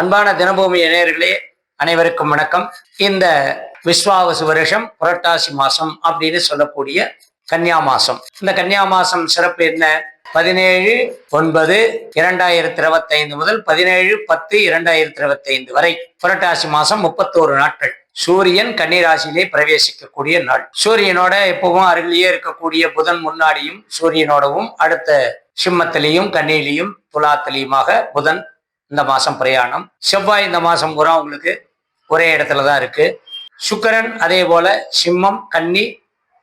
அன்பான தினபூமி இணையர்களே அனைவருக்கும் வணக்கம். இந்த விஸ்வாவசு வருஷம் புரட்டாசி மாசம் அப்படின்னு சொல்லக்கூடிய கன்னியா மாசம். இந்த கன்னியா மாசம் சிறப்பு என்ன? பதினேழு ஒன்பது இரண்டாயிரத்தி இருபத்தி ஐந்து முதல் பதினேழு பத்து இரண்டாயிரத்தி இருபத்தி ஐந்து வரை புரட்டாசி மாசம் முப்பத்தோரு நாட்கள். சூரியன் கன்னிராசியிலே பிரவேசிக்கக்கூடிய நாள். சூரியனோட எப்பவும் அருகிலேயே இருக்கக்கூடிய புதன் முன்னாடியும் சூரியனோடவும் அடுத்த சிம்மத்திலையும் கன்னியிலையும் துலாத்திலையுமாக புதன் இந்த மாதம் பிரயாணம். செவ்வாய் இந்த மாதம் பூரா உங்களுக்கு ஒரே இடத்துல தான் இருக்கு. சுக்கரன் அதே போல சிம்மம் கன்னி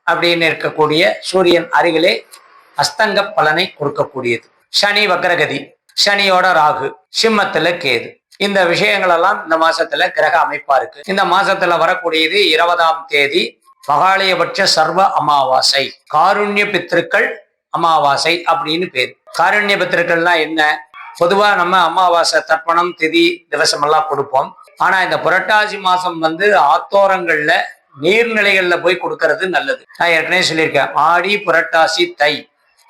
அப்படின்னு இருக்கக்கூடிய சூரியன் அருகிலே அஸ்தங்க பலனை கொடுக்கக்கூடியது. சனி வக்ரகதி சனியோட ராகு சிம்மத்துல கேது. இந்த விஷயங்கள் எல்லாம் இந்த மாசத்துல கிரக அமைப்பா இருக்கு. இந்த மாசத்துல வரக்கூடியது இருபதாம் தேதி மகாலயபட்ச சர்வ அமாவாசை. காருண்ய பித்திருக்கள் அமாவாசை அப்படின்னு பேர். காருண்ய பித்திருக்கள்னா என்ன? பொதுவா நம்ம அமாவாசை தர்ப்பணம் திதி திவசம் எல்லாம் கொடுப்போம். ஆனா இந்த புரட்டாசி மாசம் வந்து ஆத்தோரங்கள்ல நீர்நிலைகள்ல போய் கொடுக்கறது நல்லது. நான் ஏற்கனவே சொல்லியிருக்கேன் ஆடி புரட்டாசி தை.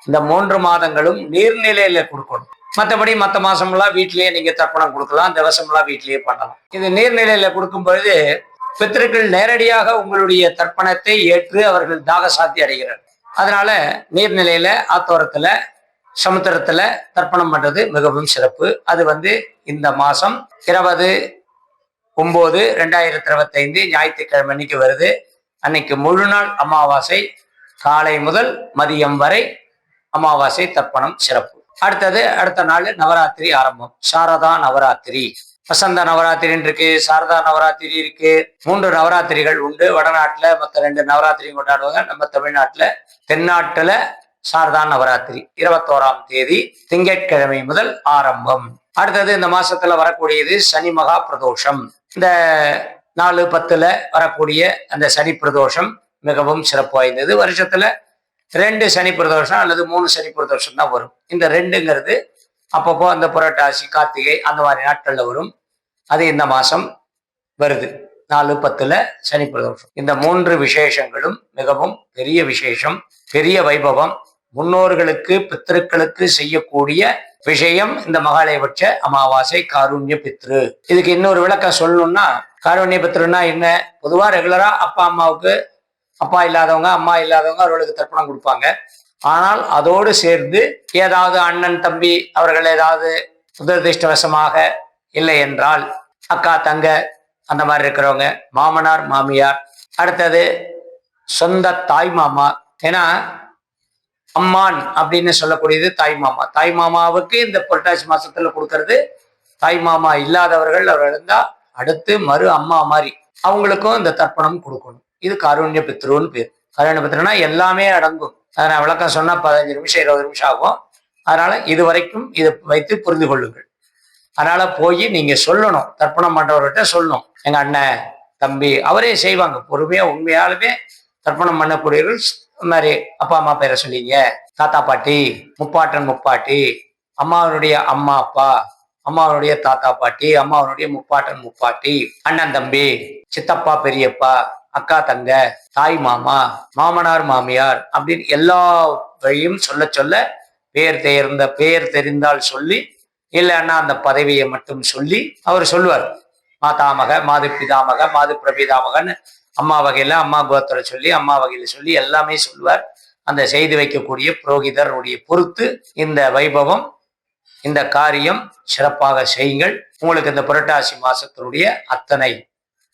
இந்த மூன்று மாதங்களும் நீர்நிலையில கொடுக்கணும். மற்றபடி மற்ற மாசம்லாம் வீட்டிலேயே நீங்க தர்ப்பணம் கொடுக்கலாம் திவசம்லாம் வீட்டிலேயே பண்ணலாம். இது நீர்நிலையில கொடுக்கும் பொழுது பித்திருக்கள் நேரடியாக உங்களுடைய தர்ப்பணத்தை ஏற்று அவர்கள் தாக சாத்தி அடைகிறார் அதனால நீர்நிலையில ஆத்தோரத்துல சமுத்திரத்துல தர்ப்பணம் பண்றது மிகவும் சிறப்பு. அது வந்து இந்த மாசம் இருபது ஒன்பது ரெண்டாயிரத்தி இருபத்தைந்து ஞாயிற்றுக்கிழமை அன்னைக்கு வருது. அன்னைக்கு முழு நாள் அமாவாசை. காலை முதல் மதியம் வரை அமாவாசை தர்ப்பணம் சிறப்பு. அடுத்தது அடுத்த நாள் நவராத்திரி ஆரம்பம். சாரதா நவராத்திரி. வசந்த நவராத்திரின்னு இருக்கு சாரதா நவராத்திரி இருக்கு. மூன்று நவராத்திரிகள் உண்டு. வடநாட்டுல மற்ற ரெண்டு நவராத்திரி கொண்டாடுவாங்க. நம்ம தமிழ்நாட்டுல தென்னாட்டுல சாரதா நவராத்திரி இருபத்தோராம் தேதி திங்கட்கிழமை முதல் ஆரம்பம். அடுத்தது இந்த மாசத்துல வரக்கூடியது சனி மகா பிரதோஷம். இந்த நாலு பத்துல வரக்கூடிய அந்த சனி பிரதோஷம் மிகவும் சிறப்பு வாய்ந்தது. வருஷத்துல ரெண்டு சனி பிரதோஷம் அல்லது மூணு சனி பிரதோஷம் தான் வரும். இந்த ரெண்டுங்கிறது அப்பப்போ அந்த புரட்டாசி கார்த்திகை அந்த மாதிரி நாட்கள்ல வரும். அது இந்த மாசம் வருது. நாலு பத்துல சனி பிரதோஷம். இந்த மூன்று விசேஷங்களும் மிகவும் பெரிய விசேஷம் பெரிய வைபவம் முன்னோர்களுக்கு பித்திருக்களுக்கு செய்யக்கூடிய விஷயம் இந்த மகாலயபட்ச அமாவாசை காருண்ய பித்ரு. இதுக்கு இன்னொரு விளக்கம் சொல்லணும்னா காருண்ய பித்ருன்னா என்ன? பொதுவா ரெகுலரா அப்பா அம்மாவுக்கு அப்பா இல்லாதவங்க அம்மா இல்லாதவங்க அவர்களுக்கு தர்ப்பணம் கொடுப்பாங்க. ஆனால் அதோடு சேர்ந்து ஏதாவது அண்ணன் தம்பி அவர்கள் ஏதாவது துரதிருஷ்டவசமாக இல்லை என்றால் அக்கா தங்க அந்த மாதிரி இருக்கிறவங்க மாமனார் மாமியார் அடுத்தது சொந்த தாய் மாமா. ஏன்னா அம்மான் அப்படின்னு சொல்லக்கூடியது தாய் மாமா. தாய் மாமாவுக்கு இந்த புரட்டாசி மாசத்துல கொடுக்கறது தாய் மாமா இல்லாதவர்கள் அவர் இருந்தா அடுத்து மறு அம்மா மாதிரி அவங்களுக்கும் இந்த தர்ப்பணம் கொடுக்கணும். இது காருண்ய பித்ருன்னு பேர். காருண்ய பித்ருனா எல்லாமே அடங்கும். அதை நான் விளக்கம் சொன்னா பதினஞ்சு நிமிஷம் இருபது நிமிஷம் ஆகும். அதனால இது வரைக்கும் இதை வைத்து புரிந்து கொள்ளுங்கள். அதனால போய் நீங்க சொல்லணும். தர்ப்பணம் பண்றவர்கிட்ட சொல்லணும். எங்க அண்ணன் தம்பி அவரே செய்வாங்க. பொறுமையா உண்மையாலுமே தர்ப்பணம் பண்ணக்கூடியவர்கள் இந்த மாதிரி அப்பா அம்மா பேரை சொல்லிங்க. தாத்தா பாட்டி முப்பாட்டன் முப்பாட்டி அம்மாவனுடைய அம்மா அப்பா அம்மாவனுடைய தாத்தா பாட்டி அம்மாவனுடைய முப்பாட்டன் முப்பாட்டி அண்ணன் தம்பி சித்தப்பா பெரியப்பா அக்கா தங்க தாய் மாமா மாமனார் மாமியார் அப்படின்னு எல்லா வழியும் சொல்ல சொல்ல பேர் தேர்ந்த பேர் தெரிந்தால் சொல்லி இல்லைன்னா அந்த பதவியை மட்டும் சொல்லி அவர் சொல்லுவார். மாதாமக மாது பிதாமக மாது பிரபிதாமகன்னு அம்மா வகையில அம்மா கோத்திர சொல்லி அம்மா வகையில சொல்லி எல்லாமே சொல்வார் அந்த செய்து வைக்கக்கூடிய புரோகிதருடைய பொறுத்து இந்த வைபவம் இந்த காரியம் சிறப்பாக செய்யுங்கள். உங்களுக்கு இந்த புரட்டாசி மாசத்தினுடைய அத்தனை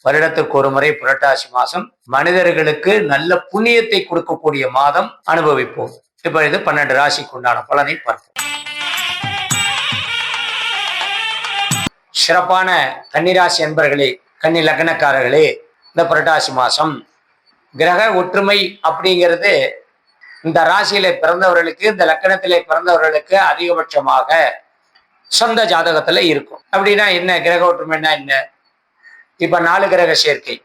வருடத்துக்கு ஒரு முறை புரட்டாசி மாசம். மனிதர்களுக்கு நல்ல புண்ணியத்தை கொடுக்கக்கூடிய மாதம் அனுபவிப்போம். இப்பொழுது பன்னெண்டு ராசிக்கு உண்டான பலனை பார்ப்போம். சிறப்பான கன்னிராசி என்பர்களே கன்னி லக்னக்காரர்களே இந்த புரட்டாசி மாதம் கிரக ஒற்றுமை அப்படிங்கிறது இந்த ராசியில பிறந்தவர்களுக்கு இந்த லக்கணத்திலே பிறந்தவர்களுக்கு அதிகபட்சமாக சொந்த ஜாதகத்துல இருக்கும். அப்படின்னா என்ன? கிரக ஒற்றுமைன்னா என்ன? இப்ப நாலு கிரக சேர்க்கை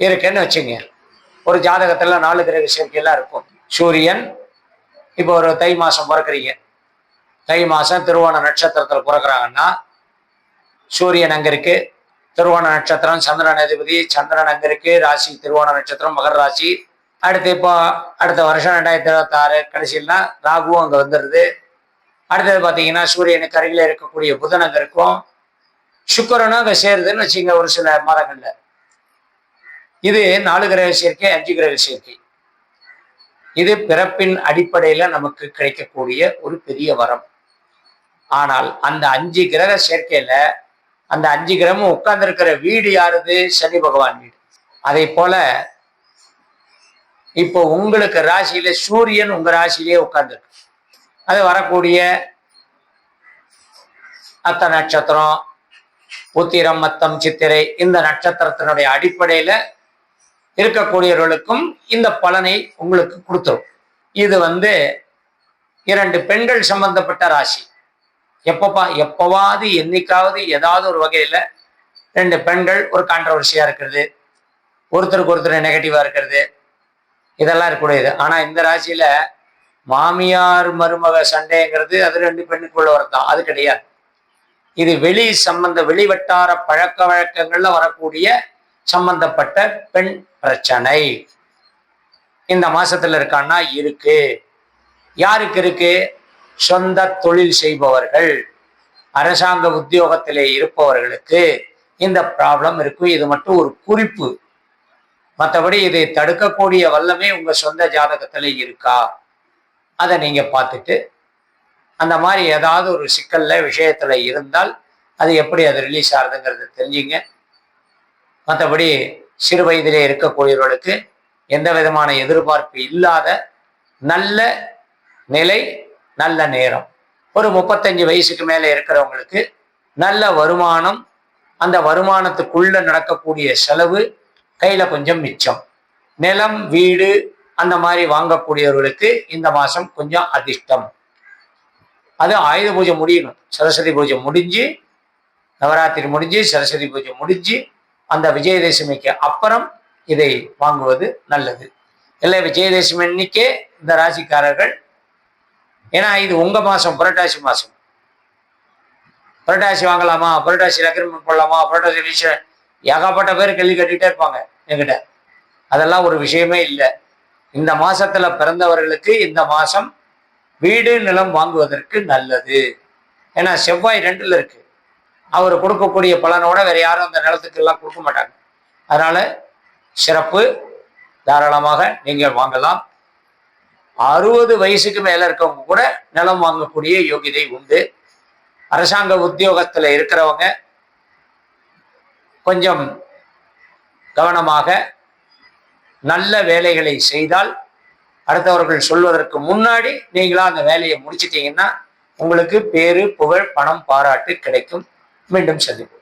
இருக்குன்னு வச்சுங்க. ஒரு ஜாதகத்துல நாலு கிரக சேர்க்கையெல்லாம் இருக்கும். சூரியன் இப்போ ஒரு தை மாசம் பிறக்கிறீங்க. தை மாசம் திருவோண நட்சத்திரத்துல பிறக்கிறாங்கன்னா சூரியன் அங்க இருக்கு. திருவோண நட்சத்திரம் சந்திரன் அதிபதி சந்திரன் அங்க இருக்கு. ராசி திருவோண நட்சத்திரம் மகர ராசி. அடுத்து இப்போ அடுத்த வருஷம் ரெண்டாயிரத்தி இருபத்தி ஆறு கடைசியில்னா ராகுவும் அங்க வந்துடுது அடுத்தது பார்த்தீங்கன்னா சூரியனுக்கு அருகில் இருக்கக்கூடிய புதன் அங்க இருக்கும். சுக்கரனும் அங்க சேருதுன்னு வச்சுங்க ஒரு சில மரங்கள்ல இது நாலு கிரக சேர்க்கை அஞ்சு கிரக சேர்க்கை. இது பிறப்பின் அடிப்படையில நமக்கு கிடைக்கக்கூடிய ஒரு பெரிய வரம். ஆனால் அந்த அஞ்சு கிரக சேர்க்கையில அந்த அஞ்சு கிரகமும் உட்கார்ந்துருக்கிற வீடு யாருது? சனி பகவான் வீடு. அதே போல இப்போ உங்களுக்கு ராசியில சூரியன் உங்க ராசியிலேயே உட்கார்ந்துருக்கு. அது வரக்கூடிய அத்த நட்சத்திரம் புத்திரம் மத்தம் சித்திரை இந்த நட்சத்திரத்தினுடைய அடிப்படையில இருக்கக்கூடியவர்களுக்கும் இந்த பலனை உங்களுக்கு கொடுத்துரும். இது வந்து இரண்டு பெண்கள் சம்பந்தப்பட்ட ராசி. எப்பப்பா எப்பவாவது என்னைக்காவது ஏதாவது ஒரு வகையில ரெண்டு பெண்கள் ஒரு கான்ட்ரவர்சியா இருக்கிறது ஒருத்தருக்கு ஒருத்தர் நெகட்டிவா இருக்கிறது இதெல்லாம் இருக்கக்கூடியது ஆனா இந்த ராசியில மாமியார் மருமக சண்டைங்கிறது அது ரெண்டு பெண்ணுக்குள்ள வரதான் அது கிடையாது. இது வெளி சம்பந்த வெளிவட்டார பழக்க வழக்கங்கள்ல வரக்கூடிய சம்பந்தப்பட்ட பெண் பிரச்சனை. இந்த மாசத்துல இருக்கான்னா இருக்கு. யாருக்கு இருக்கு? சொந்த தொழில் செய்பவர்கள் அரசாங்க உத்தியோகத்திலே இருப்பவர்களுக்கு இந்த ப்ராப்ளம் இருக்கும் இது மட்டும் ஒரு குறிப்பு. மற்றபடி இதை தடுக்கக்கூடிய வல்லமே உங்க சொந்த ஜாதகத்துல இருக்கா? அதை நீங்க பார்த்துட்டு அந்த மாதிரி ஏதாவது ஒரு சிக்கல்ல விஷயத்துல இருந்தால் அது எப்படி அது ரிலீஸ் ஆகுதுங்கிறத தெரிஞ்சுங்க. மற்றபடி சிறு வயதிலே இருக்கக்கூடியவர்களுக்கு எந்த விதமான எதிர்பார்ப்பு இல்லாத நல்ல நிலை நல்ல நேரம். ஒரு முப்பத்தஞ்சு வயசுக்கு மேலே இருக்கிறவங்களுக்கு நல்ல வருமானம் அந்த வருமானத்துக்குள்ள நடக்கக்கூடிய செலவு கையில கொஞ்சம் மிச்சம். நிலம் வீடு அந்த மாதிரி வாங்கக்கூடியவர்களுக்கு இந்த மாசம் கொஞ்சம் அதிர்ஷ்டம். அது ஆயுத பூஜை முடியணும். சரஸ்வதி பூஜை முடிஞ்சு நவராத்திரி முடிஞ்சு சரஸ்வதி பூஜை முடிஞ்சு அந்த விஜயதசமிக்கு அப்புறம் இதை வாங்குவது நல்லது. இல்லை விஜயதசமி அன்னைக்கே இந்த ராசிக்காரர்கள் ஏன்னா இது உங்க மாசம் புரட்டாசி மாசம். புரட்டாசி வாங்கலாமா? புரட்டாசி அக்ரிமெண்ட் போடலாமா? புரட்டாசி ரிஜிஸ்டர் ஏகப்பட்ட பேர் கேள்வி கட்டிகிட்டே இருப்பாங்க என்கிட்ட. அதெல்லாம் ஒரு விஷயமே இல்லை. இந்த மாசத்துல பிறந்தவர்களுக்கு இந்த மாசம் வீடு நிலம் வாங்குவதற்கு நல்லது. ஏன்னா செவ்வாய் ரெண்டுல இருக்கு. அவர் கொடுக்கக்கூடிய பலனோட வேற யாரும் அந்த நிலத்துக்கு எல்லாம் கொடுக்க மாட்டாங்க. அதனால சிறப்பு தாராளமாக நீங்கள் வாங்கலாம். அறுபது வயசுக்கு மேல இருக்கவங்க கூட நிலம் வாங்கக்கூடிய யோகிதை உண்டு. அரசாங்க உத்தியோகத்துல இருக்கிறவங்க கொஞ்சம் கவனமாக நல்ல வேலைகளை செய்தால் அடுத்தவர்கள் சொல்வதற்கு முன்னாடி நீங்களா அந்த வேலையை முடிச்சிட்டீங்கன்னா உங்களுக்கு பேரு புகழ் பணம் பாராட்டு கிடைக்கும். மீண்டும் சந்திப்போம்.